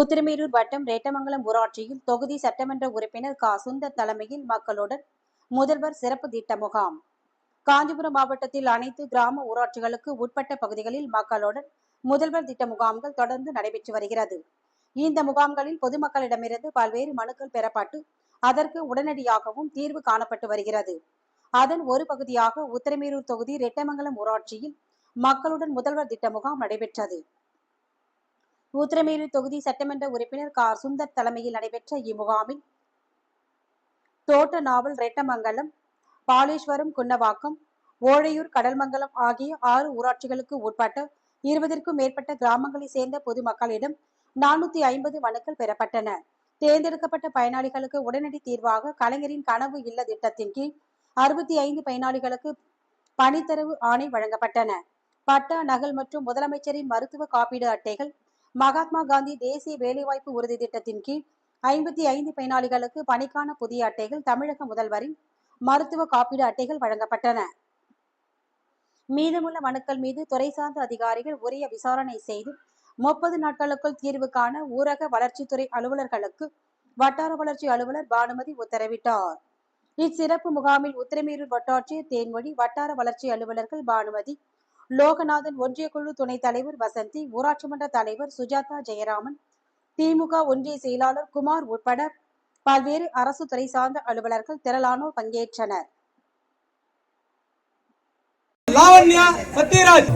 உத்திரமேரூர் வட்டம் ரேட்டமங்கலம் ஊராட்சியில் தொகுதி சட்டமன்ற உறுப்பினர் கா. சுந்தர் தலைமையில் மக்களுடன் முதல்வர் சிறப்பு திட்ட முகாம். காஞ்சிபுரம் மாவட்டத்தில் அனைத்து கிராம ஊராட்சிகளுக்கு உட்பட்ட பகுதிகளில் மக்களுடன் முதல்வர் திட்ட முகாம்கள் தொடர்ந்து நடைபெற்று வருகிறது. இந்த முகாம்களில் பொதுமக்களிடமிருந்து பல்வேறு மனுக்கள் பெறப்பட்டு அதற்கு உடனடியாகவும் தீர்வு காணப்பட்டு வருகிறது. அதன் ஒரு பகுதியாக உத்திரமேரூர் தொகுதி ரெட்டமங்கலம் ஊராட்சியில் மக்களுடன் முதல்வர் திட்ட முகாம் நடைபெற்றது. ஊத்திரமேரூர் தொகுதி சட்டமன்ற உறுப்பினர் கார் சுந்தர் தலைமையில் நடைபெற்ற இம்முகாமில் தோட்ட நாவல் ரெட்டமங்கலம் பாலேஸ்வரம் குன்னவாக்கம் ஓழையூர் கடல்மங்கலம் ஆகிய ஆறு ஊராட்சிகளுக்கு உட்பட்ட இருபதற்கும் மேற்பட்ட கிராமங்களைச் சேர்ந்த பொதுமக்களிடம் நானூத்தி ஐம்பது மனுக்கள் பெறப்பட்டன. தேர்ந்தெடுக்கப்பட்ட பயனாளிகளுக்கு உடனடி தீர்வாக கலைஞரின் கனவு இல்ல திட்டத்தின் கீழ் அறுபத்தி ஐந்து பயனாளிகளுக்கு பணித்தரவு ஆணை வழங்கப்பட்டன. பட்டா நகல் மற்றும் முதலமைச்சரின் மருத்துவ காப்பீடு அட்டைகள் மகாத்மா காந்தி தேசிய வேலைவாய்ப்பு உறுதி திட்டத்தின் கீழ் ஐம்பத்தி ஐந்து பயனாளிகளுக்கு பணிக்கான புதிய அட்டைகள் தமிழக முதல்வரின் மருத்துவ காப்பீடு அட்டைகள் வழங்கப்பட்டன. மீதமுள்ள மனுக்கள் மீது துறை சார்ந்த அதிகாரிகள் உரிய விசாரணை செய்து முப்பது நாட்களுக்குள் தீர்வு காண ஊரக வளர்ச்சித்துறை அலுவலர்களுக்கு வட்டார வளர்ச்சி அலுவலர் பானுமதி உத்தரவிட்டார். இச்சிறப்பு முகாமில் உத்திரமேரூர் வட்டாட்சியர் தேன்மொழி வட்டார வளர்ச்சி அலுவலர்கள் பானுமதி லோகநாதன் ஒன்றிய குழு துணைத் தலைவர் வசந்தி ஊராட்சி மன்ற தலைவர் சுஜாதா ஜெயராமன் திமுக ஒன்றிய செயலாளர் குமார் உட்பட பல்வேறு அரசு துறை சார்ந்த அலுவலர்கள் திரளானோர் பங்கேற்றனர். லாவண்யா சத்யராஜ்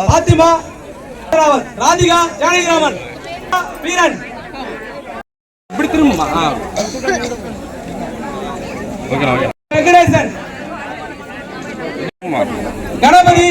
பாத்திமா ராவத் ராதிகா ஜானகிராமன் வீரன். இப்படி திரும்புமா? ஆ. வெங்கடேசன் கணபதி